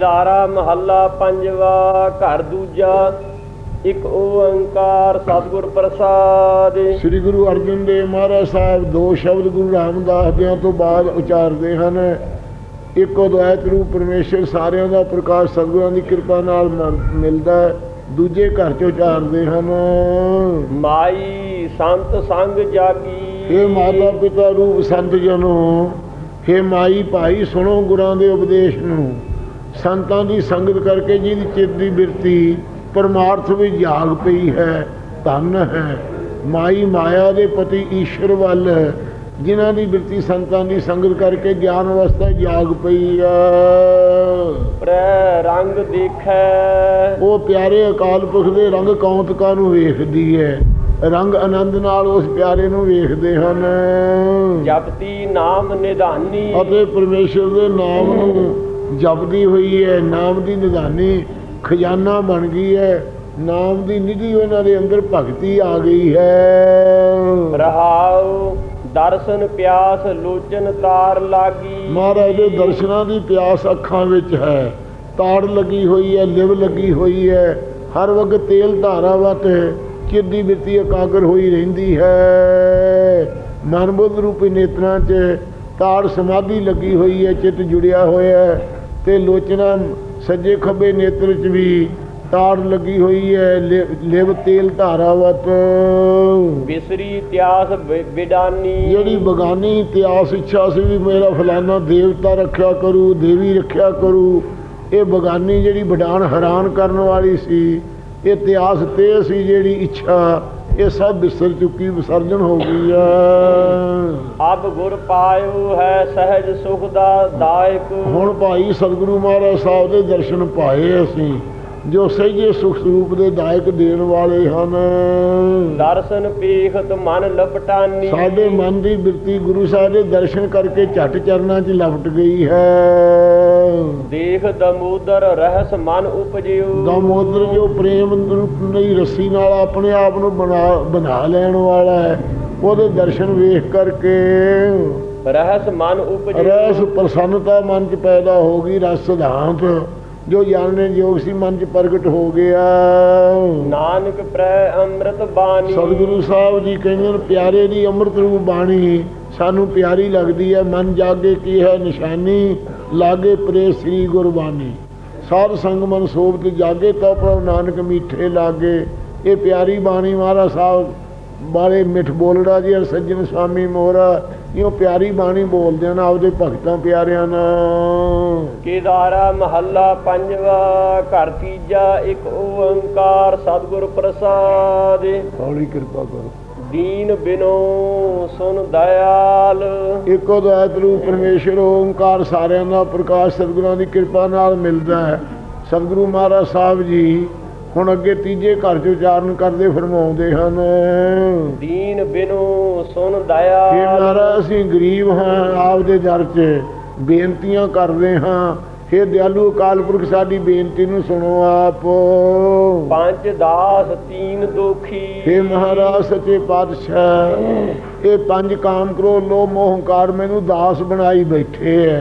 ਦਾਰਾ ਮਹੱਲਾ ਪੰਜਵਾ ਘਰ ਦੂਜਾ ਇੱਕ ਓੰਕਾਰ ਸਤਿਗੁਰ ਪ੍ਰਸਾਦ। ਸ੍ਰੀ ਗੁਰੂ ਅਰਜਨ ਦੇਵ ਮਹਾਰਾਜ ਸਾਹਿਬ ਦੋ ਸ਼ਬਦ ਗੁਰੂ ਰਾਮਦਾਸ ਦਿਆਂ ਤੋਂ ਬਾਅਦ ਉਚਾਰਦੇ ਹਨ। ਇੱਕ ਅਦਵੈਤ ਰੂਪ ਪਰਮੇਸ਼ਰ ਸਾਰਿਆਂ ਦਾ ਪ੍ਰਕਾਸ਼ ਸਤਿਗੁਰਾਂ ਦੀ ਕਿਰਪਾ ਨਾਲ ਮਿਲਦਾ ਹੈ। ਦੂਜੇ ਘਰ ਚ ਉਚਾਰਦੇ ਹਨ। ਮਾਈ ਸੰਤ ਸੰਗ ਜਾਗੀ। ਇਹ ਮਾਤਾ ਪਿਤਾ ਰੂਪ ਸੰਤ ਜਨੋ हे ਮਾਈ ਭਾਈ ਸੁਣੋ ਗੁਰਾਂ ਦੇ ਉਪਦੇਸ਼ ਨੂੰ। ਸੰਤਾਂ ਦੀ ਸੰਗਤ ਕਰਕੇ ਜਿਹਦੀ ਚਿੱਤ ਦੀ ਬਿਰਤੀ ਪਰਮਾਰਥ ਵਿੱਚ ਜਾਗ ਪਈ ਹੈ ਧਨ ਹੈ। ਮਾਈ ਮਾਇਆ ਦੇ ਪਤੀ ਈਸ਼ਵਰ ਵੱਲ ਜਿਨ੍ਹਾਂ ਦੀ ਬਿਰਤੀ ਸੰਤਾਂ ਦੀ ਸੰਗਤ ਕਰਕੇ ਗਿਆਨ ਅਵਸਥਾ ਜਾਗ ਪਈ ਹੈ। ਪ੍ਰੈ ਰੰਗ ਦੇਖੈ। ਉਹ ਪਿਆਰੇ ਅਕਾਲ ਪੁਰਖ ਦੇ ਰੰਗ ਕੌਂਤਕਾਂ ਨੂੰ ਵੇਖਦੀ ਹੈ। ਰੰਗ ਆਨੰਦ ਨਾਲ ਉਸ ਪਿਆਰੇ ਨੂੰ ਵੇਖਦੇ ਹਨ। ਜਪਤੀ ਨਾਮ ਨਿਧਾਨੀ। ਅਤੇ ਪਰਮੇਸ਼ਰ ਦੇ ਨਾਮ ਨੂੰ ਜਪਦੀ ਹੋਈ ਹੈ ਨਾਮ ਦੀ ਨਿਧਾਨੀ ਖਜ਼ਾਨਾ ਬਣ ਗਈ ਹੈ ਨਾਮ ਦੀ ਨਿਧੀ ਉਹਨਾਂ ਦੇ ਅੰਦਰ ਭਗਤੀ ਆ ਗਈ ਹੈ। ਰਹਾਉ ਦਰਸ਼ਨ ਪਿਆਸ ਲੋਚਨ ਤਾਰ ਲਾਗੀ। ਮਹਾਰਾਜ ਦੇ ਦਰਸ਼ਨਾਂ ਦੀ ਪਿਆਸ ਅੱਖਾਂ ਵਿੱਚ ਹੈ। ਤਾੜ ਲੱਗੀ ਹੋਈ ਹੈ ਲਿਵ ਲੱਗੀ ਹੋਈ ਹੈ। ਹਰ ਵਕਤ ਤੇਲ ਧਾਰਾਵਤ ਚਿੱਦੀ ਬਿਰਤੀ ਇਕਾਗਰ ਹੋਈ ਰਹਿੰਦੀ ਹੈ। ਮਨ ਬੁੱਧ ਰੂਪੀ ਨੇਤਰਾਂ 'ਚ ਤਾੜ ਸਮਾਧੀ ਲੱਗੀ ਹੋਈ ਹੈ ਚਿੱਤ ਜੁੜਿਆ ਹੋਇਆ ਹੈ। ਤੇ ਲੋਚਨਾ ਸੱਜੇ ਖੱਬੇ ਨੇਤਰ 'ਚ ਵੀ ਤਾੜ ਲੱਗੀ ਹੋਈ ਹੈ ਲਿਵ- ਤੇਲ ਧਾਰਾਵਤ ਬਿਸਰੀ ਇਤਿਹਾਸ ਵਿ- ਵਿਡਾਨੀ। ਜਿਹੜੀ ਬਗਾਨੀ ਇਤਿਹਾਸ ਇੱਛਾ ਸੀ ਵੀ ਮੇਰਾ ਫਲਾਨਾ ਦੇਵਤਾ ਰੱਖਿਆ ਕਰੂ ਦੇਵੀ ਰੱਖਿਆ ਕਰੂ ਇਹ ਬਗਾਨੀ ਜਿਹੜੀ ਬਡਾਨ ਹੈਰਾਨ ਕਰਨ ਵਾਲੀ ਸੀ ਇਹ ਇਤਿਹਾਸ ਤੇ ਸੀ ਜਿਹੜੀ ਇੱਛਾ ਇਹ ਸਭ ਵਿਸਰ ਚੁੱਕੀ ਵਿਸਰਜਨ ਹੋ ਗਈ ਹੈ। ਅਬ ਗੁਰ ਪਾਇਓ ਹੈ ਸਹਿਜ ਸੁਖ ਦਾ ਦਾਇਕ। ਹੁਣ ਭਾਈ ਸਤਿਗੁਰੂ ਮਹਾਰਾਜ ਸਾਹਿਬ ਦੇ ਦਰਸ਼ਨ ਪਾਏ ਅਸੀਂ। ਜੋ ਸਹਿਜੇ ਸੁਖ ਸਰੂਪ ਦੇ ਦਾਇਕ ਦੇਣ ਵਾਲੇ ਹਨ। ਦਰਸ਼ਨ ਪੀਖਤ ਮਨ ਲਪਟਾਨੀ। ਸਾਡੇ ਮਨ ਦੀ ਬਿਰਤੀ ਗੁਰੂ ਸਾਹਿਬ ਦੇ ਦਰਸ਼ਨ ਕਰਕੇ ਝਟ ਚਰਨਾਂ 'ਚ ਲਪਟ ਗਈ ਹੈ। ਦੇਖ ਦਮੋਦਰ ਰਹਿਸ ਮਨ ਉਪਜਿਓ। ਦਮੋਦਰ ਜੋ ਪ੍ਰੇਮ ਰੂਪ ਨਹੀਂ ਰੱਸੀ ਨਾਲ ਆਪਣੇ ਆਪ ਨੂੰ ਬਣਾ ਬਣਾ ਲੈਣ ਵਾਲਾ ਹੈ ਉਹਦੇ ਦਰਸ਼ਨ ਵੇਖ ਕਰਕੇ। ਰਹਿਸ ਮਨ ਉਪਜਿਓ। ਰਸ ਪ੍ਰਸੰਨਤਾ ਮਨ 'ਚ ਪੈਦਾ ਹੋ ਗਈ ਰਸ ਸਿਧਾਂਤ। ਜੋ ਜਾਣਨੇ ਯੋਗ ਸੀ ਮਨ 'ਚ ਪ੍ਰਗਟ ਹੋ ਗਿਆ। ਨਾਨਕ ਪ੍ਰੈ ਅੰਮ੍ਰਿਤ ਬਾਣੀ। ਸਤਿਗੁਰੂ ਸਾਹਿਬ ਜੀ ਕਹਿੰਦੇ ਨੇ ਪਿਆਰੇ ਦੀ ਅੰਮ੍ਰਿਤ ਰੂਪ ਬਾਣੀ ਸਾਨੂੰ ਪਿਆਰੀ ਲੱਗਦੀ ਹੈ ਮਨ ਜਾਗੇ ਕੀ ਹੈ ਨਿਸ਼ਾਨੀ ਲਾਗੇ ਪ੍ਰੇ ਸ੍ਰੀ ਗੁਰਬਾਣੀ। ਸਾਧ ਸੰਗ ਮਨ ਸੋਭਤ ਜਾਗੇ ਤਾਂ ਪ੍ਰਭ ਨਾਨਕ ਮੀਠੇ ਲਾਗੇ। ਇਹ ਪਿਆਰੀ ਬਾਣੀ ਮਹਾਰਾਜ ਸਾਹਿਬ ਬਾਰੇ ਮਿੱਠ ਬੋਲੜਾ ਜੀ ਸੱਜਣ ਸਵਾਮੀ ਮੋਹਰਾ ਇਹੋ ਪਿਆਰੀ ਬਾਣੀ ਬੋਲਦੇ ਹਨ ਆਪਦੇ ਭਗਤਾਂ ਪਿਆਰਿਆਂ ਨਾਲ। ਕੇਦਾਰਾ ਮਹੱਲਾ ਪੰਜਵਾ ਘਰ ਤੀਜਾ ਇੱਕ ਓੰਕਾਰ ਸਤਿਗੁਰ ਪ੍ਰਸਾਦ। ਹੌਲੀ ਕਿਰਪਾ ਕਰੋ। ਦੀਨ ਬਿਨੋ ਸੁਨ ਦਇਆਲ। ਇੱਕੋ ਦਇਤ ਰੂਪ ਪਰਮੇਸ਼ਰ ਓੰਕਾਰ ਸਾਰਿਆਂ ਦਾ ਪ੍ਰਕਾਸ਼ ਸਤਿਗੁਰਾਂ ਦੀ ਕਿਰਪਾ ਨਾਲ ਮਿਲਦਾ ਹੈ। ਸਤਿਗੁਰੂ ਮਹਾਰਾਜ ਸਾਹਿਬ ਜੀ ਹੁਣ ਅੱਗੇ ਤੀਜੇ ਘਰ ਚ ਉਚਾਰਨ ਕਰਦੇ ਫਰਮਾਉਂਦੇ ਹਨ। ਦੀਨ ਬਿਨੋ ਸੁਨ ਇਹ ਦਇਆਲ ਮਹਾਰਾਜ ਅਸੀਂ ਗਰੀਬ ਹਾਂ ਆਪਦੇ ਦਰ 'ਚ ਬੇਨਤੀਆਂ ਕਰਦੇ ਹਾਂ। हे ਦਿਆਲੂ ਅਕਾਲ ਪੁਰਖ ਸਾਡੀ ਬੇਨਤੀ ਨੂੰ ਸੁਣੋ ਆਪ। ਪੰਜ ਦਾਸ ਤੀਨ ਦੋਖੀ। हे ਮਹਾਰਾਜ ਸੱਚੇ ਪਾਤਸ਼ਾਹ ਇਹ ਪੰਜ ਕਾਮ ਕਰੋ ਲੋ ਮੋਹ ਹੰਕਾਰ ਮੈਨੂੰ ਦਾਸ ਬਣਾਈ ਬੈਠੇ ਐ।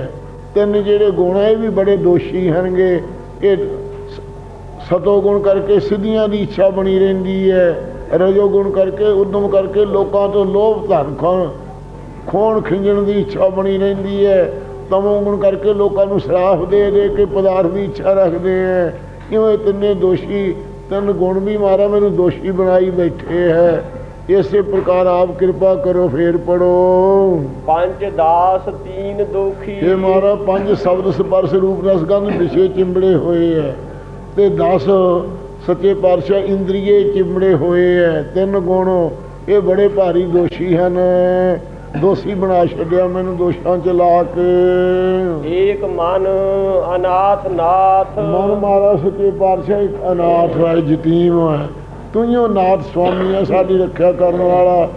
ਤਿੰਨ ਜਿਹੜੇ ਗੁਣ ਇਹ ਵੀ ਬੜੇ ਦੋਸ਼ੀ ਹਨਗੇ ਇਹ ਸਤੋ ਗੁਣ ਕਰਕੇ ਸਿੱਧੀਆਂ ਦੀ ਇੱਛਾ ਬਣੀ ਰਹਿੰਦੀ ਹੈ। ਰਜੋ ਗੁਣ ਕਰਕੇ ਉਦਮ ਕਰਕੇ ਲੋਕਾਂ ਤੋਂ ਲੋਭ ਧਨ ਖਾਣ ਖੋਣ ਖਿੰਜਣ ਦੀ ਇੱਛਾ ਬਣੀ ਰਹਿੰਦੀ ਹੈ। ਤਮੋ ਗੁਣ ਕਰਕੇ ਲੋਕਾਂ ਨੂੰ ਸਰਾਫ ਦੇ ਦੇ ਕੇ ਪਦਾਰਥ ਦੀ ਇੱਛਾ ਰੱਖਦੇ ਹੈ। ਕਿਉਂ ਤਿੰਨੇ ਦੋਸ਼ੀ ਤਿੰਨ ਗੁਣ ਵੀ ਮਾਰਾ ਮੈਨੂੰ ਦੋਸ਼ੀ ਬਣਾਈ ਬੈਠੇ ਹੈ। ਇਸੇ ਪ੍ਰਕਾਰ ਆਪ ਕਿਰਪਾ ਕਰੋ ਫੇਰ ਪੜੋ ਪੰਜ ਦਾਸ ਤੀਨ ਦੋਖੀ। ਇਹ ਮਾਰਾ ਪੰਜ ਸ਼ਬਦ ਸਪਰਸ਼ ਰੂਪ ਰਸ ਗੰਧ ਵਿਸ਼ੇ ਚਿੰਬੜੇ ਹੋਏ ਹੈ। ਤੇ 10 ਸੱਚੇ ਪਾਤਸ਼ਾਹ ਇੰਦਰੀਏ ਚਿੰਬੜੇ ਹੋਏ ਹੈ ਤਿੰਨ ਗੁਣ ਇਹ ਬੜੇ ਭਾਰੀ ਦੋਸ਼ੀ ਹਨ। ਦੋਸ਼ੀ ਬਣਾ ਛੱਡਿਆ ਮੈਨੂੰ ਦੋਸ਼ਾਂ ਚ ਲਾ ਕੇ। ਏਕ ਮਨ ਅਨਾਥ ਨਾਥ। ਮਨ ਮਾਰਾ ਸੱਚੇ ਪਾਤਸ਼ਾਹ ਇੱਕ ਅਨਾਥ ਹੈ ਯਤੀਮ ਹੈ। ਤੂੰ ਨਾਥ ਸਵਾਮੀ ਹੈ ਸਾਡੀ ਰੱਖਿਆ ਕਰਨ ਵਾਲਾ।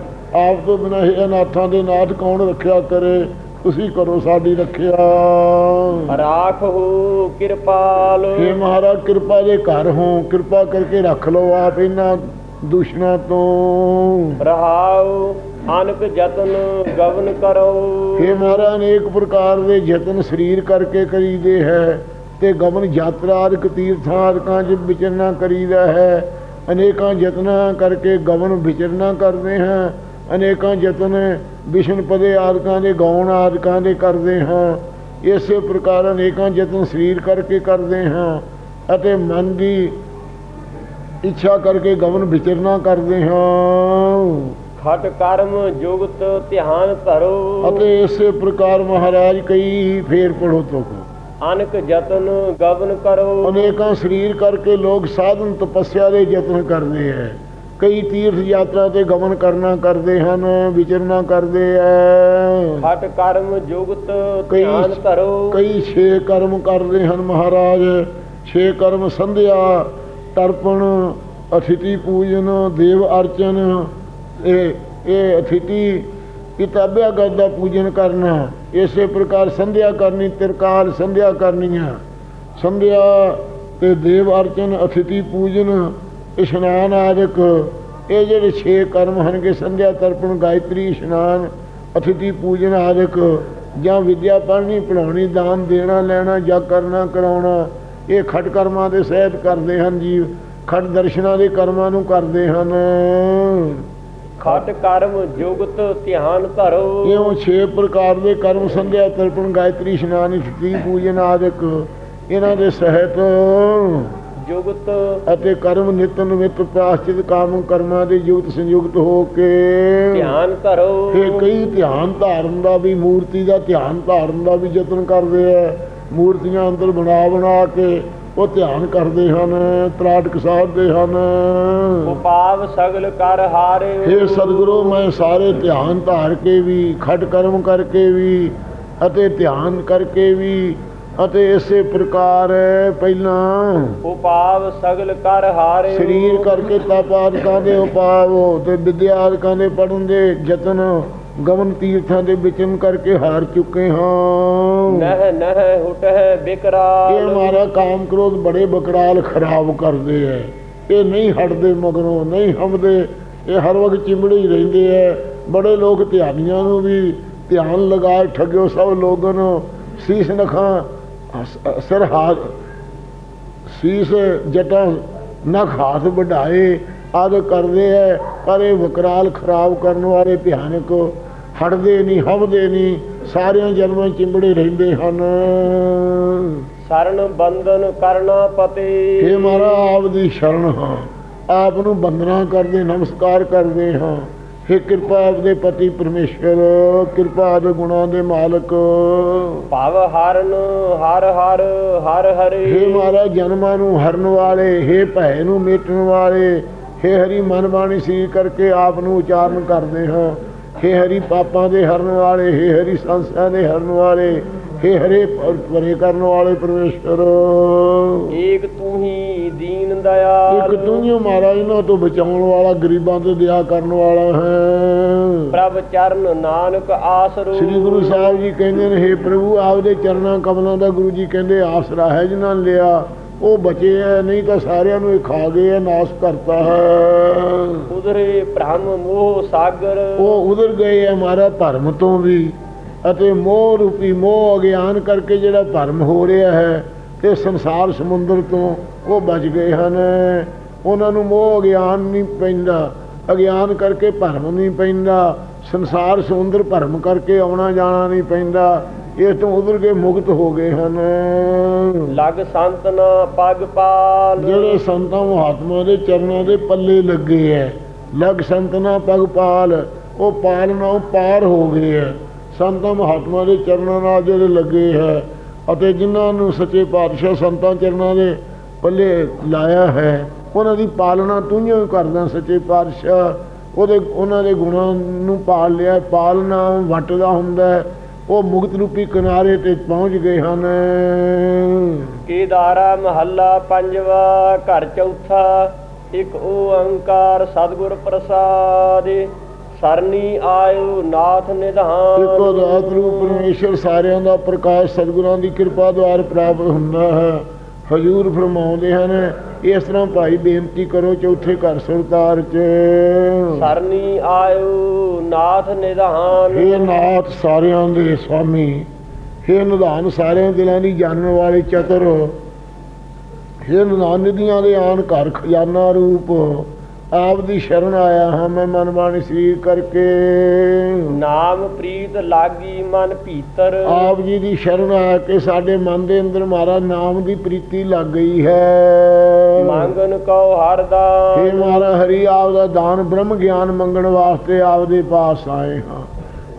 ਆਪ ਤੋਂ ਬਿਨਾਂ ਇਹ ਅਨਾਥਾਂ ਦੇ ਨਾਥ ਕੌਣ ਰੱਖਿਆ ਕਰੇ? ਤੁਸੀਂ ਕਰੋ ਸਾਡੀ ਰੱਖਿਆ। ਰਾਖ ਹੋ ਕਿਰਪਾਲ। हे ਮਹਾਰਾਜ ਕਿਰਪਾ ਦੇ ਘਰ ਹੋ ਕਿਰਪਾ ਕਰਕੇ ਰੱਖ ਲਓ ਆਪ ਇਹਨਾਂ ਦੁਸ਼ਮਣਾਂ ਤੋਂ। ਰਹਾਉ ਅਨਕ ਜਤਨ ਗਵਨ ਕਰੋ। हे ਮਹਾਰਾਜ ਅਨੇਕ ਪ੍ਰਕਾਰ ਦੇ ਯਤਨ ਸਰੀਰ ਕਰਕੇ ਕਰੀਦੇ ਹੈ ਤੇ ਗਮਨ ਯਾਤਰਾ ਆਦਿਕ ਤੀਰਥਾਂ ਆਦਿਕਾਂ 'ਚ ਵਿਚਰਨਾ ਕਰੀਦਾ ਹੈ। ਅਨੇਕਾਂ ਯਤਨਾਂ ਕਰਕੇ ਗਮਨ ਵਿਚਰਨਾ ਕਰਦੇ ਹਾਂ। ਅਨੇਕਾਂ ਯਤਨ ਵਿਸ਼ਨ ਪਦੇ ਆਦਿਕਾਂ ਦੇ ਗਾਉਣ ਆਦਿਕਾਂ ਦੇ ਕਰਦੇ ਹਾਂ। ਇਸੇ ਪ੍ਰਕਾਰ ਅਨੇਕਾਂ ਯਤਨ ਸਰੀਰ ਕਰਕੇ ਕਰਦੇ ਹਾਂ ਅਤੇ ਮਨ ਦੀ ਇੱਛਾ ਕਰਕੇ ਗਮਨ ਵਿਚਰਨਾ ਕਰਦੇ ਹਾਂ। ਖਟ ਕਰਮ ਜੁਗਤ ਧਿਆਨ ਧਰੋ। ਅਤੇ ਇਸੇ ਪ੍ਰਕਾਰ ਮਹਾਰਾਜ ਕਈ ਫੇਰ ਪੜੋ ਤੋ ਅਨਕ ਯਤਨ ਗਵਨ ਕਰੋ। ਅਨੇਕਾਂ ਸਰੀਰ ਕਰਕੇ ਲੋਕ ਸਾਧਨ ਤਪੱਸਿਆ ਦੇ ਯਤਨ ਕਰਦੇ ਹੈ। ਕਈ ਤੀਰਥ ਯਾਤਰਾ ਤੇ ਗਮਨ ਕਰਨਾ ਕਰਦੇ ਹਨ ਵਿਚਰਨਾ ਕਰਦੇ ਐ। ਖਟ ਕਰਮ ਜੁਗਤ ਧਿਆਨ ਧਰੋ। ਕਈ ਛੇ ਕਰਮ ਕਰਦੇ ਹਨ ਮਹਾਰਾਜ ਛੇ ਕਰਮ ਸੰਧਿਆ ਤਰਪਣ ਅਥਿਤੀ ਪੂਜਨ ਦੇਵ ਅਰਚਨ ਇਹ ਇਹ ਅਥਿਤੀ ਕਿਤਾਬਿਆਗਤ ਦਾ ਪੂਜਨ ਕਰਨਾ ਇਸੇ ਪ੍ਰਕਾਰ ਸੰਧਿਆ ਕਰਨੀ ਤਿਰਕਾਲ ਸੰਧਿਆ ਕਰਨੀਆਂ। ਸੰਧਿਆ ਤੇ ਦੇਵ ਅਰਚਨ ਅਥਿਤੀ ਪੂਜਨ ਇਸ਼ਨਾਨ ਆਦਿਕ ਇਹ ਜਿਹੜੇ ਛੇ ਕਰਮ ਹਨ ਕਿ ਸੰਧਿਆ ਤਰਪਣ ਗਾਇਤਰੀ ਇਸ਼ਨਾਨ ਅਥਿਤੀ ਪੂਜਨ ਆਦਿਕ ਜਾਂ ਵਿਦਿਆ ਪੜ੍ਹਨੀ ਪੜਾਉਣੀ ਦਾਨ ਦੇਣਾ ਲੈਣਾ ਜਾਂ ਕਰਨਾ ਕਰਾਉਣਾ ਇਹ ਖਟ ਕਰਮਾਂ ਦੇ ਸਹਿਤ ਕਰਦੇ ਹਨ ਜੀਵ ਖਟ ਦਰਸ਼ਨਾਂ ਦੇ ਕਰਮਾਂ ਨੂੰ ਕਰਦੇ ਹਨ। ਖਟ ਕਰਮ ਜੁਗਤ ਧਿਆਨ ਧਰੋ। ਇਉਂ ਛੇ ਪ੍ਰਕਾਰ ਦੇ ਕਰਮ ਸੰਧਿਆ ਤਰਪਣ ਗਾਇਤਰੀ ਇਸ਼ਨਾਨ ਇਸ਼ਤੀ ਪੂਜਨ ਆਦਿਕ ਇਹਨਾਂ ਦੇ ਸਹਿਤ। ਜੁਗਤ ਅਤੇ ਕਰਮ ਨਿਤ ਨਿਮਿਤ ਪ੍ਰਾਸ਼ਚਿਤ ਕਾਮ ਕਰਮਾਂ ਦੇ ਯੁਕਤ ਸੰਯੁਕਤ ਹੋ ਕੇ ਧਿਆਨ ਧਰੋ। ਇਹ ਕਈ ਧਿਆਨ ਧਾਰਨ ਦਾ ਵੀ ਮੂਰਤੀ ਦਾ ਧਿਆਨ ਧਾਰਨ ਦਾ ਵੀ ਯਤਨ ਕਰਦੇ ਆ। ਮੂਰਤੀਆਂ ਅੰਦਰ ਬਣਾ ਬਣਾ ਕੇ ਉਹ ਧਿਆਨ ਕਰਦੇ ਹਨ ਤਰਾਟਕ ਸਾਧਦੇ ਹਨ। ਉਪਾਵ ਸਗਲ ਕਰ ਹਾਰਿਓ हे ਸਤਿਗੁਰੂ ਮੈਂ ਸਾਰੇ ਧਿਆਨ ਧਾਰ ਕੇ ਵੀ ਖਟ ਕਰਮ ਕਰਕੇ ਵੀ ਅਤੇ ਧਿਆਨ ਕਰਕੇ ਵੀ ਅਤੇ ਇਸੇ ਪ੍ਰਕਾਰ ਪਹਿਲਾਂ ਉਪਾਵ ਸਗਲ ਕਰ ਹਾਰਿਓ ਸਰੀਰ ਕਰਕੇ ਤਪ ਆਦਿਕਾਂ ਦੇ ਉਪਾਵ ਤੇ ਵਿਦਿਆ ਆਦਿਕਾਂ ਦੇ ਪੜਨ ਦੇ ਯਤਨ ਗਮਨ ਤੀਰਥਾਂ ਦੇ ਵਿਚਨ ਕਰਕੇ ਹਾਰ ਚੁੱਕੇ ਹਾਂ। ਨਹਿ ਨਹਿ ਹੁਟਹਿ ਇਹ ਬਿਕਰਾਲ ਹਮਾਰਾ ਕਾਮ ਕ੍ਰੋਧ ਬੜੇ ਬਕਰਾਲ ਖਰਾਬ ਕਰਦੇ ਐ। ਇਹ ਨਹੀਂ ਹਟਦੇ ਮਗਰੋਂ ਨਹੀਂ ਹਮਦੇ ਇਹ ਹਰ ਵਕਤ ਚਿੰਬੜੇ ਹੀ ਰਹਿੰਦੇ ਐ। ਬੜੇ ਲੋਕ ਧਿਆਨੀਆਂ ਨੂੰ ਵੀ ਧਿਆਨ ਲਗਾ ਠੱਗਿਓ ਸਭ ਲੋਗਨ। ਸੀਸ ਨਖਾਂ ਸਿਰ ਹਾਥ ਸੀਸ ਜਟਾਂ ਨਖ ਹਾਥ ਵਢਾਏ ਆਦ ਕਰਦੇ ਐ ਪਰ ਇਹ ਵਕਰਾਲ ਖਰਾਬ ਕਰਨ ਵਾਲੇ ਭਿਆਨਕ ਹਟਦੇ ਨਹੀਂ ਹਵਦੇ ਨਹੀਂ ਸਾਰਿਆਂ ਜਨਮਾਂ ਚਿੰਬੜੇ ਰਹਿੰਦੇ ਹਨ। ਸਰਨ ਬੰਧਨ ਕਰਨਾ ਪਤੇ। ਮਾਰਾ ਆਪ ਦੀ ਸ਼ਰਨ ਹਾਂ ਆਪ ਨੂੰ ਬੰਦਨਾ ਕਰਦੇ ਨਮਸਕਾਰ ਕਰਦੇ ਹਾਂ। ਹੇ ਕਿਰਪਾ ਆਪਦੇ ਪਤੀ ਪਰਮੇਸ਼ਰ ਕਿਰਪਾ ਆਦ ਗੁਣਾ ਦੇ ਮਾਲਕ। ਭਵ ਹਰਨ ਹਰ ਹਰ ਹਰ ਹਰੇ। ਹੇ ਮਹਾਰਾਜ ਜਨਮਾਂ ਨੂੰ ਹਰਨ ਵਾਲੇ ਹੇ ਭੈ ਨੂੰ ਮਿਟਣ ਵਾਲੇ ਹੇ ਹਰੀ ਮਨ ਬਾਣੀ ਸੀ ਕਰਕੇ ਆਪ ਨੂੰ ਉਚਾਰਨ ਕਰਦੇ ਹਾਂ। ਹੇ ਹਰੀ ਪਾਪਾਂ ਦੇ ਹਰਨ ਵਾਲੇ ਹੇ ਹਰੀ ਸੰਸਾਰ ਦੇ ਹਰਨ ਵਾਲੇ हे ਹਰੇ ਪਰੇ ਕਰਨ ਵਾਲੇ ਪਰਮੇਸ਼ਰ ਏਕ ਤੂੰ ਹੀ ਦੀਨ ਦਇਆਲ ਇੱਕ ਤੂੰ ਹੀ ਮਾਰਾ ਇਹਨਾਂ ਤੋਂ ਬਚਾਉਣ ਵਾਲਾ ਗਰੀਬਾਂ ਤੋਂ ਦਇਆ ਕਰਨ ਵਾਲਾ ਹੈ। ਪ੍ਰਭ ਚਰਨ ਨਾਨਕ ਆਸਰੋ। ਸ੍ਰੀ ਗੁਰੂ ਸਾਹਿਬ ਜੀ ਕਹਿੰਦੇ ਨੇ हे ਪ੍ਰਭੂ ਆਪਦੇ ਚਰਨਾਂ ਕਮਲਾਂ ਦਾ ਗੁਰੂ ਜੀ ਕਹਿੰਦੇ ਆਸਰਾ ਹੈ ਜਿਨ੍ਹਾਂ ਲਿਆ। ਉਹ ਬਚੇ ਐ ਨਹੀਂ ਤਾਂ ਸਾਰਿਆਂ ਨੂੰ ਇਹ ਖਾ ਗਏ ਐ ਨਾਸ਼ ਕਰਤਾ ਹੈ। ਉਧਰੇ ਭ੍ਰਮ ਮੋਹ ਸਾਗਰ। ਉਹ ਉਧਰ ਗਏ ਐ ਮਾਰਾ ਧਰਮ ਤੋਂ ਵੀ। ਅਤੇ ਮੋਹ ਰੂਪੀ ਮੋਹ ਅਗਿਆਨ ਕਰਕੇ ਜਿਹੜਾ ਭਰਮ ਹੋ ਰਿਹਾ ਹੈ ਤੇ ਸੰਸਾਰ ਸਮੁੰਦਰ ਤੋਂ ਉਹ ਬਚ ਗਏ ਹਨ। ਉਹਨਾਂ ਨੂੰ ਮੋਹ ਅਗਿਆਨ ਨਹੀਂ ਪੈਂਦਾ। ਅਗਿਆਨ ਕਰਕੇ ਭਰਮ ਨਹੀਂ ਪੈਂਦਾ। ਸੰਸਾਰ ਸਮੁੰਦਰ ਭਰਮ ਕਰਕੇ ਆਉਣਾ ਜਾਣਾ ਨਹੀਂ ਪੈਂਦਾ। ਇਸ ਤੋਂ ਉਧਰ ਕੇ ਮੁਕਤ ਹੋ ਗਏ ਹਨ। ਲਗ ਸੰਤ ਨ ਪਗ ਪਾਲ। ਜਿਹੜੇ ਸੰਤਾਂ ਮਹਾਤਮਾ ਦੇ ਚਰਨਾਂ ਦੇ ਪੱਲੇ ਲੱਗੇ ਐ ਲਗ ਸੰਤਨਾ ਪਗ ਪਾਲ। ਉਹ ਪਾਲ ਨਾਲੋਂ ਪਾਰ ਹੋ ਗਏ ਐ। ਸੰਤਾਂ ਮਹਾਤਮਾ ਦੇ ਚਰਨਾਂ ਨਾਲ ਜਿਹੜੇ ਲੱਗੇ ਹੈ ਅਤੇ ਜਿਨ੍ਹਾਂ ਨੂੰ ਸੱਚੇ ਪਾਤਸ਼ਾਹ ਸੰਤਾਂ ਚਰਨਾਂ ਦੇ ਪੱਲੇ ਲਾਇਆ ਹੈ, ਉਹਨਾਂ ਦੀ ਪਾਲਣਾ ਤੂੰ ਹੀ ਕਰਦਾ ਸੱਚੇ ਪਾਤਸ਼ਾਹ। ਉਹਦੇ, ਉਹਨਾਂ ਦੇ ਗੁਣਾਂ ਨੂੰ ਪਾਲ ਲਿਆ, ਪਾਲਣਾ ਵਟਦਾ ਹੁੰਦਾ ਹੈ। ਉਹ ਮੁਕਤ ਰੂਪੀ ਕਿਨਾਰੇ ਤੇ ਪਹੁੰਚ ਗਏ ਹਨ। ਕੇਦਾਰਾ ਮਹੱਲਾ ਪੰਜਵਾ, ਘਰ ਚੌਥਾ, ਇੱਕ ਓੰਕਾਰ ਸਤਿਗੁਰ ਪ੍ਰਸਾਦ। ਸਰਨੀ ਆਇਓ ਨਾਥ ਨਿਧਾਨ। ਇੱਕੋ ਦਾਤ ਰੂਪ ਪਰਮੇਸ਼ਰ ਸਾਰਿਆਂ ਦਾ ਪ੍ਰਕਾਸ਼ ਸਤਿਗੁਰਾਂ ਦੀ ਕਿਰਪਾ ਦੁਆਰ ਪ੍ਰਾਪਤ ਹੁੰਦਾ ਹੈ। ਹਜੂਰ ਫਰਮਾਉਂਦੇ ਹਨ ਇਸ ਤਰ੍ਹਾਂ ਭਾਈ ਬੇਨਤੀ ਕਰੋ ਚੌਥੇ ਘਰ ਸੁਰਤਾਰ ਚ। ਸਰਨੀ ਆਇਓ ਨਾਥ ਨਿਧਾਨ। हे ਨਾਥ ਸਾਰਿਆਂ ਦੇ ਸੁਆਮੀ ਹੇ ਨਿਧਾਨ ਸਾਰਿਆਂ ਦਿਲਾਂ ਦੀ ਜਾਣਨ ਵਾਲੇ ਚਤੁਰ ਹੇ ਨਿਧਾਨ ਨਿਧੀਆਂ ਦੇ ਆਣ ਘਰ ਖਜ਼ਾਨਾ ਰੂਪ। ਆਪ ਦੀ ਸ਼ਰਨ ਆਇਆ ਹਾਂ ਮੈਂ ਮਨ ਬਾਣੀ ਸਰੀਰ ਕਰਕੇ। ਨਾਮ ਪ੍ਰੀਤ ਲਾਗੀ ਮਨ ਭੀਤਰ। ਆਪ ਜੀ ਦੀ ਸ਼ਰਨ ਆ ਕੇ ਸਾਡੇ ਮਨ ਦੇ ਅੰਦਰ ਮਾਰਾ ਨਾਮ ਦੀ ਪ੍ਰੀਤੀ ਲੱਗ ਗਈ ਹੈ। ਮੰਗਨ ਕਉ ਹਰ ਦਾਨ। ਮਾਰਾ ਹਰੀ ਆਪ ਦਾ ਦਾਨ ਬ੍ਰਹਮ ਗਿਆਨ ਮੰਗਣ ਵਾਸਤੇ ਆਪ ਦੇ ਪਾਸ ਆਏ ਹਾਂ।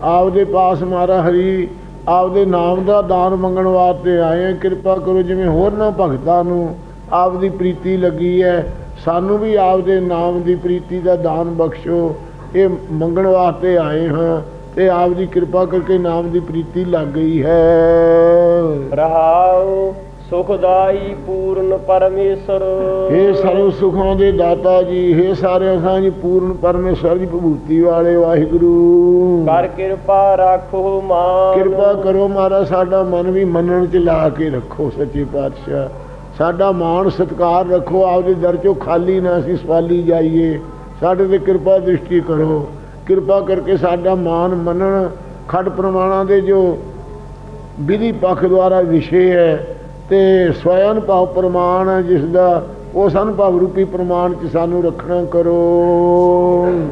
ਆਪ ਦੇ ਪਾਸ ਮਾਰਾ ਹਰੀ ਆਪ ਦੇ ਨਾਮ ਦਾ ਦਾਨ ਮੰਗਣ ਵਾਸਤੇ ਆਏ ਹਾਂ। ਕਿਰਪਾ ਕਰੋ ਜਿਵੇਂ ਹੋਰਨਾਂ ਭਗਤਾਂ ਨੂੰ ਆਪ ਦੀ ਪ੍ਰੀਤੀ ਲੱਗੀ ਹੈ। ਸਾਨੂੰ ਵੀ ਆਪ ਦੇ ਨਾਮ ਦੀ ਪ੍ਰੀਤੀ ਦਾ ਦਾਨ ਬਖਸ਼ੋ। ਇਹ ਮੰਗਣ ਵਾਸਤੇ ਆਏ ਹਾਂ ਤੇ ਆਪ ਦੀ ਕਿਰਪਾ ਕਰਕੇ ਨਾਮ ਦੀ ਪ੍ਰੀਤੀ ਲੱਗ ਗਈ ਹੈ। ਰਹਾਉ ਸੁਖਦਾਈ ਪੂਰਨ ਪਰਮੇਸ਼ਰ। ਹੇ ਸਰਵ ਸੁਖਾਂ ਦੇ ਦਾਤਾ ਜੀ ਹੇ ਸਾਰੇ ਅਸਾਂ ਜੀ ਪੂਰਨ ਪਰਮੇਸ਼ਰ ਦੀ ਵਿਭੂਤੀ ਵਾਲੇ ਵਾਹਿਗੁਰੂ। ਕਰ ਕਿਰਪਾ ਰੱਖੋ ਮਾਨ। ਕਿਰਪਾ ਕਰੋ ਮਹਾਰਾਜ ਸਾਡਾ ਮਨ ਵੀ ਮੰਨਣ ਚ ਲਾ ਕੇ ਰੱਖੋ ਸੱਚੇ ਪਾਤਸ਼ਾਹ। ਸਾਡਾ ਮਾਣ ਸਤਕਾਰ ਰੱਖੋ, ਆਪਦੇ ਦਰ ਚੋਂ ਖਾਲੀ ਨਾ ਅਸੀਂ ਸਵਾਲੀ ਜਾਈਏ। ਸਾਡੇ ਤੇ ਕਿਰਪਾ ਦ੍ਰਿਸ਼ਟੀ ਕਰੋ। ਕਿਰਪਾ ਕਰਕੇ ਸਾਡਾ ਮਾਨ ਮੰਨਣ, ਖੱਡ ਪ੍ਰਮਾਣਾਂ ਦੇ ਜੋ ਵਿਧੀ ਪੱਖ ਦੁਆਰਾ ਵਿਸ਼ੇ ਹੈ ਤੇ ਸਵਯੰ ਭਾਵ ਪ੍ਰਮਾਣ ਹੈ, ਜਿਸ ਦਾ ਉਸ ਅਨੁਭਵ ਰੂਪੀ ਪ੍ਰਮਾਣ ਚ ਸਾਨੂੰ ਰੱਖਣਾ ਕਰੋ।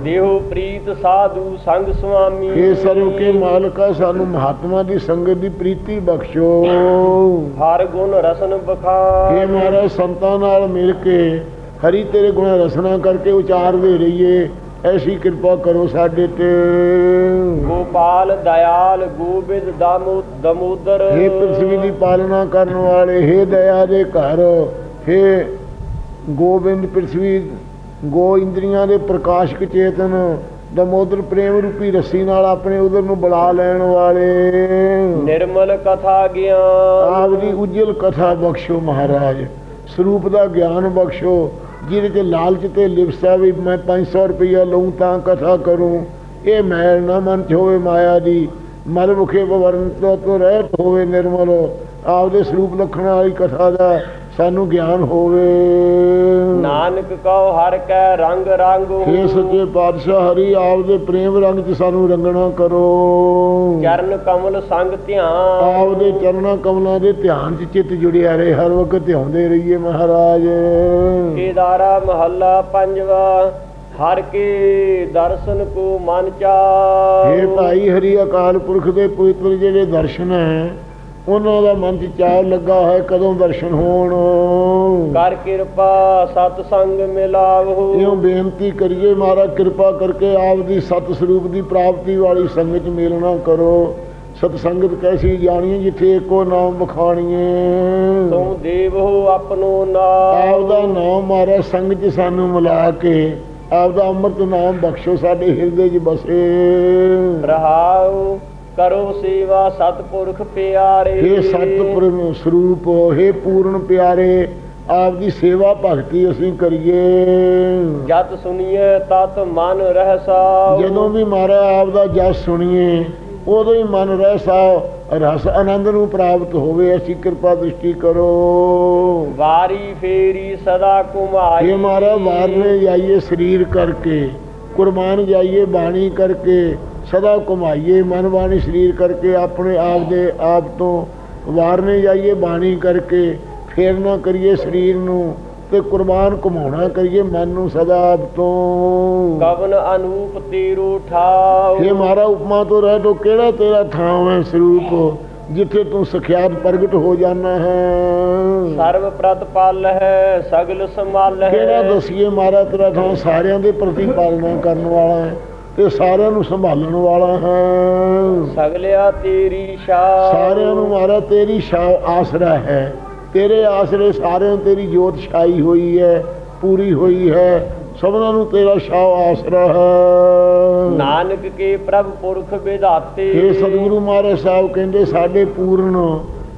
ਦੇਹੋ ਪ੍ਰੀਤ ਸਾਧੂ ਸੰਗ ਸੁਆਮੀ। ਹੇ ਸਰਵ ਕੇ ਮਾਲਕਾ ਸਾਨੂੰ ਮਹਾਤਮਾ ਦੀ ਸੰਗਤ ਦੀ ਪ੍ਰੀਤੀ ਬਖਸ਼ੋ। ਹਰ ਗੁਣ ਰਸਨ ਹੇ ਬਖਾਰ ਮਹਾਰਾਜ ਸੰਤਾਂ ਨਾਲ ਮਿਲ ਕੇ ਹਰੀ ਤੇਰੇ ਗੁਣ ਰਸਨਾ ਕਰਕੇ ਉਚਾਰਦੇ ਰਹੀਏ ਐਸੀ ਕਿਰਪਾ ਕਰੋ ਸਾਡੇ ਤੇ। ਗੋਪਾਲ ਦਇਆਲ ਗੋਬਿੰਦ ਦਾਮੋ ਦਮੋਦਰ। ਹੇ ਪ੍ਰਿਥਵੀ ਦੀ ਪਾਲਣਾ ਕਰਨ ਵਾਲੇ ਹੇ ਦਇਆ ਦੇ ਘਰ ਹੇ ਗੋਬਿੰਦ ਪ੍ਰਿਥਵੀ ਗੋ ਇੰਦਰੀਆਂ ਦੇ ਪ੍ਰਕਾਸ਼ਕ ਚੇਤਨ ਦਮੋਦਰ ਪ੍ਰੇਮ ਰੂਪੀ ਰੱਸੀ ਨਾਲ ਆਪਣੇ ਉਦਰ ਨੂੰ ਬੁਲਾ ਲੈਣ ਵਾਲੇ। ਨਿਰਮਲ ਕਥਾ ਗਿਆਨ। ਆਪ ਦੀ ਉਜਲ ਕਥਾ ਬਖਸ਼ੋ ਮਹਾਰਾਜ ਸਰੂਪ ਦਾ ਗਿਆਨ ਬਖਸ਼ੋ ਜਿਹਦੇ ਤੇ ਲਾਲਚ ਤੇ ਲਿਪਸਾ ਵੀ ਮੈਂ 500 ਰੁਪਇਆ ਲਊਂ ਤਾਂ ਕਥਾ ਕਰੂੰ। ਇਹ ਮੈਲ ਨਾ ਮਨ ਚ ਹੋਵੇ ਮਾਇਆ ਦੀ ਮਲ ਮੁਖੇ ਬਵਰਨ ਤੋਂ ਤੋਂ ਰਹਿਤ ਹੋਵੇ ਨਿਰਮਲ। ਆਪਦੇ ਸਰੂਪ ਲਖਣਾ ਵਾਲੀ ਕਥਾ ਦਾ ਸਾਨੂੰ ਗਿਆਨ ਹੋਵੇ। ਨਾਨਕ ਕਉ ਹਰ ਕੈ ਰੰਗ ਰੰਗੋ ਹੇ ਸੱਚੇ ਪਾਤਸ਼ਾਹ ਹਰੀ ਆਪਦੇ ਪ੍ਰੇਮ ਰੰਗ ਚ ਸਾਨੂੰ ਰੰਗਣਾ ਕਰੋ। ਚਰਨ ਕਮਲ ਸੰਗ ਧਿਆਨ। ਆਪਦੇ ਚਰਨਾਂ ਕਮਲਾਂ ਦੇ ਧਿਆਨ ਚ ਚਿੱਤ ਜੁੜਿਆ ਰਹੇ ਹਰ ਵਕਤ ਧਿਆਉਂਦੇ ਰਹੀਏ ਮਹਾਰਾਜ। ਕੇਦਾਰਾ ਮਹੱਲਾ ਪੰਜਵਾ ਹਰ ਕੇ ਦਰਸ਼ਨ ਕੋ ਮਨ ਚਾਉ। ਇਹ ਭਾਈ ਹਰੀ ਅਕਾਲ ਪੁਰਖ ਦੇ ਪਵਿੱਤਰ ਜਿਹੜੇ ਦਰਸ਼ਨ ਹੈ ਉਹਨਾਂ ਦਾ ਮਨ ਚ ਚਾਅ ਲੱਗਾ ਹੈ ਕਦੋਂ ਦਰਸ਼ਨ ਹੋਣ। ਕਰ ਕਿਰਪਾ ਸਤ ਸੰਗ ਮਿਲਾਵੋ ਇਉਂ ਬੇਨਤੀ ਕਰੀਏ ਮਹਾਰਾ ਕਿਰਪਾ ਕਰਕੇ ਆਪ ਦੀ ਸਤ ਸਰੂਪ ਦੀ ਪ੍ਰਾਪਤੀ ਵਾਲੀ ਸੰਗਤ ਮੇਲਣਾ ਕਰੋ। ਸਤ ਸੰਗਤ ਕੈਸੀ ਜਾਣੀਏ ਜਿੱਥੇ ਇੱਕੋ ਨਾਮ ਬਖਾਣੀਏ ਤੂੰ ਦੇਵ ਹੋ ਆਪਣੋ ਆਪ ਨਾਮ। ਦਾ ਨਾਮ ਮਾਰਾ ਸੰਗ ਚ ਸਾਨੂੰ ਮਿਲਾ ਕੇ ਆਪ ਦਾ ਅੰਮ੍ਰਿਤ ਨਾਮ ਬਖਸ਼ੋ ਸਾਡੇ ਹਿਰਦੇ 'ਚ ਬਸੇ। ਰਹਾਉ। ਕਰੋ ਸੇਵਾ ਸਤਪੁਰਖ ਪਿਆਰੇ। हे ਸਤਿ ਸਰੂਪ हे ਪੂਰਨ ਪਿਆਰੇ ਆਪ ਦੀ ਸੇਵਾ ਭਗਤੀ ਅਸੀਂ ਕਰੀਏ। ਜਤ ਸੁਣੀਏ ਤਤ ਮਨ ਰਹਿਸਾ ਜਦੋਂ ਵੀ ਮਾਰਾ ਆਪ ਦਾ ਜਸ ਸੁਣੀਏ ਉਦੋਂ ਹੀ ਮਨ ਰਹਿਸਾ ਰਸ ਆਨੰਦ ਨੂੰ ਪ੍ਰਾਪਤ ਹੋਵੇ ਐਸੀ ਕਿਰਪਾ ਦ੍ਰਿਸ਼ਟੀ ਕਰੋ। ਵਾਰੀ ਫੇਰੀ ਸਦਾ ਕੁਮਾਈ ਇਹ ਮਾਰਾ ਵਾਰਨੇ ਜਾਈਏ ਸਰੀਰ ਕਰਕੇ ਕੁਰਬਾਨ ਜਾਈਏ ਬਾਣੀ ਕਰਕੇ ਸਦਾ ਕਮਾਈਏ ਮਨ ਬਾਣੀ ਸਰੀਰ ਕਰਕੇ ਆਪਣੇ ਆਪ ਦੇ ਆਪ ਤੋਂ ਵਾਰਨੇ ਜਾਈਏ ਬਾਣੀ ਕਰਕੇ ਫੇਰ ਨਾ ਕਰੀਏ ਸਰੀਰ ਨੂੰ ਤੇ ਕੁਰਬਾਨ ਕਮਾਉਣਾ ਕਰੀਏ ਮਨ ਨੂੰ ਸਦਾ ਆਪ ਤੋਂ। ਕਵਨ ਅਨੂਪ ਤੇਰੋ ਠਾਉ। ਇਹ ਮਾਰਾ ਉਪਮਾ ਤੋਂ ਰਹਿ ਤੋ ਕਿਹੜਾ ਤੇਰਾ ਥਾਂ ਹੈ ਸਰੂਪ ਜਿੱਥੇ ਤੂੰ ਸਖਿਆਤ ਪ੍ਰਗਟ ਹੋ ਜਾਣਾ ਹੈ? ਸਰਬ ਪ੍ਰਤਪਾਲ ਹੈ ਸਗਲ ਸੰਭਾਲ ਹੈ। ਕਿਹੜਾ ਦਸੀਏ ਮਾਰਾ ਤੇਰਾ ਥਾਂ ਸਾਰਿਆਂ ਦੇ ਪ੍ਰਤੀ ਪਾਲਣਾ ਕਰਨ ਵਾਲਾ ਹੈ? ਤੇ ਸਾਰਿਆਂ ਨੂੰ ਸੰਭਾਲਣ ਵਾਲਾ ਹੈ। ਸਗਲਿਆ ਤੇਰੀ ਸ਼ਾਹ ਸਾਰਿਆਂ ਨੂੰ ਮਾਰਾ ਤੇਰੀ ਛਾਂ ਆਸਰਾ ਹੈ। ਤੇਰੇ ਆਸਰੇ ਸਾਰਿਆਂ ਤੇਰੀ ਜੋਤ ਛਾਈ ਹੋਈ ਹੈ ਪੂਰੀ ਹੋਈ ਹੈ। ਸਭਨਾਂ ਨੂੰ ਤੇਰਾ ਛਾਂ ਆਸਰਾ ਹੈ। ਨਾਨਕ ਕੇ ਪ੍ਰਭ ਪੁਰਖ ਵਿਧਾਤੇ। हे ਸਤਿਗੁਰੂ ਮਹਾਰਾਜ ਸਾਹਿਬ ਕਹਿੰਦੇ ਸਾਡੇ ਪੂਰਨ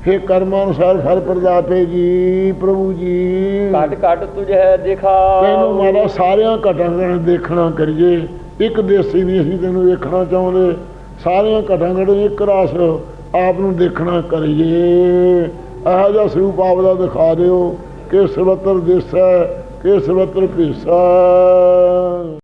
हे ਕਰਮਾਂ ਅਨੁਸਾਰ ਫਲ ਪ੍ਰਦਾਤੇ ਜੀ ਪ੍ਰਭੂ ਜੀ। ਘਟ ਘਟ ਤੁਝੇ ਦਿਖਾ ਤੈਨੂੰ ਮਾਰਾ ਸਾਰਿਆਂ ਘਟਾਂ ਦੇਖਣਾ ਕਰੀਏ। ਇੱਕ ਦੇਸੀ ਨਹੀਂ ਅਸੀਂ ਤੈਨੂੰ ਵੇਖਣਾ ਚਾਹੁੰਦੇ। ਸਾਰੀਆਂ ਘਟਾਂ ਘਟ ਇੱਕ ਰਸ ਆਪ ਨੂੰ ਦੇਖਣਾ ਕਰੀਏ। ਇਹੋ ਜਿਹਾ ਸਰੂਪ ਆਪ ਦਾ ਦਿਖਾ ਦਿਓ। ਕਿ ਸਵੱਤਰ ਦੇਸ਼ ਹੈ ਕਿ ਸਰਬਤਰ ਹੈ